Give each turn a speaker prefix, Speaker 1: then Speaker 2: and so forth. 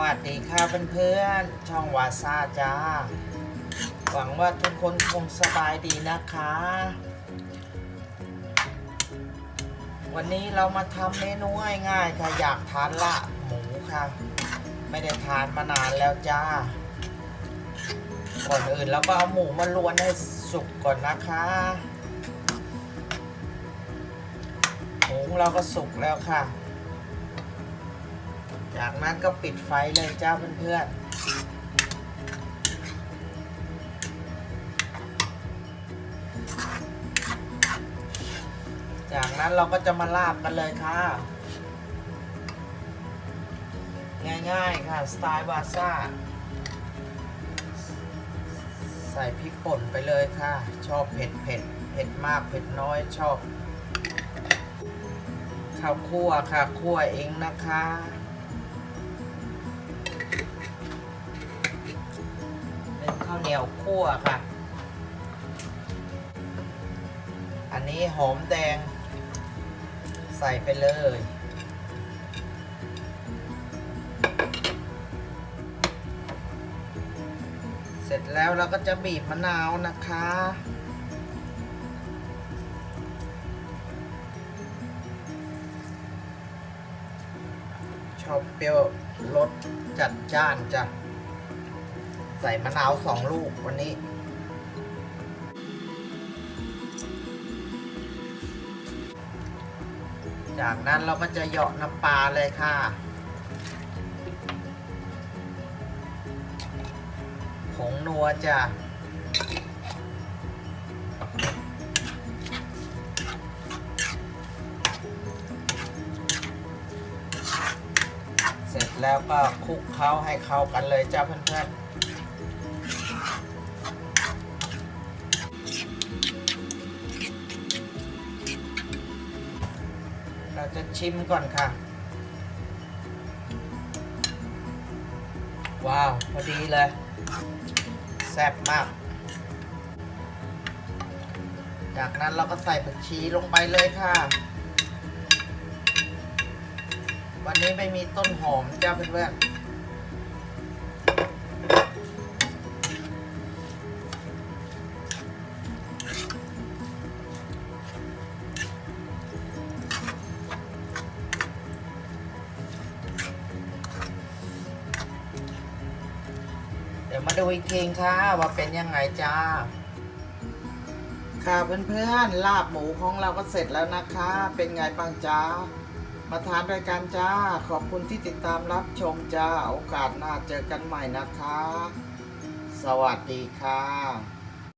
Speaker 1: วัสดีค่ะเพื่อนๆ ช่องวาซาจ้า หวังว่าทุกคนคงสบายดีนะคะ วันนี้เรามาทำเมนูง่ายๆค่ะ อยากทานละหมูค่ะ ไม่ได้ทานมานานแล้วจ้า ก่อนอื่นเราก็เอาหมูมาลวนให้สุกก่อนนะคะ หมูเราก็สุกแล้วค่ะ จากนั้นก็ปิดไฟเลยจ้าเพื่อนๆ จากนั้นเราก็จะมาลาบกันเลยค่ะ ง่ายๆค่ะ สไตล์บาซ่า ใส่พริกป่นไปเลยค่ะ ชอบเผ็ดเผ็ดเผ็ดมากเผ็ดน้อยชอบข้าวคั่วค่ะคั่วเองนะคะ เหนียวคั่วค่ะ อันนี้หอมแดง ใส่ไปเลย เสร็จแล้วเราก็จะบีบมะนาวนะคะชอบเปรี้ยวรสจัดจ้านจ้ะ ใส่มะนาวสองลูกวันนี้ จากนั้นเราก็จะเหยาะน้ำปลาเลยค่ะผงนัวจ้ะเสร็จแล้วก็คลุกเคล้าให้เข้ากันเลยจ้าเพื่อนๆ เราจะชิมก่อนค่ะ ว้าว พอดีเลย แซ่บมาก จากนั้นเราก็ใส่ผักชีลงไปเลยค่ะ วันนี้ไม่มีต้นหอมจ้าเพื่อนๆ ดี๋ยวมาดูอีกทีค่ะว่าเป็นยังไงจ้า ค่ะเพื่อนๆลาบหมูของเราก็เสร็จแล้วนะคะ เป็นไงบ้างจ้า มาทานรายการจ้า ขอบคุณที่ติดตามรับชมจ้า โอกาสหน้าเจอกันใหม่นะคะ สวัสดีค่ะ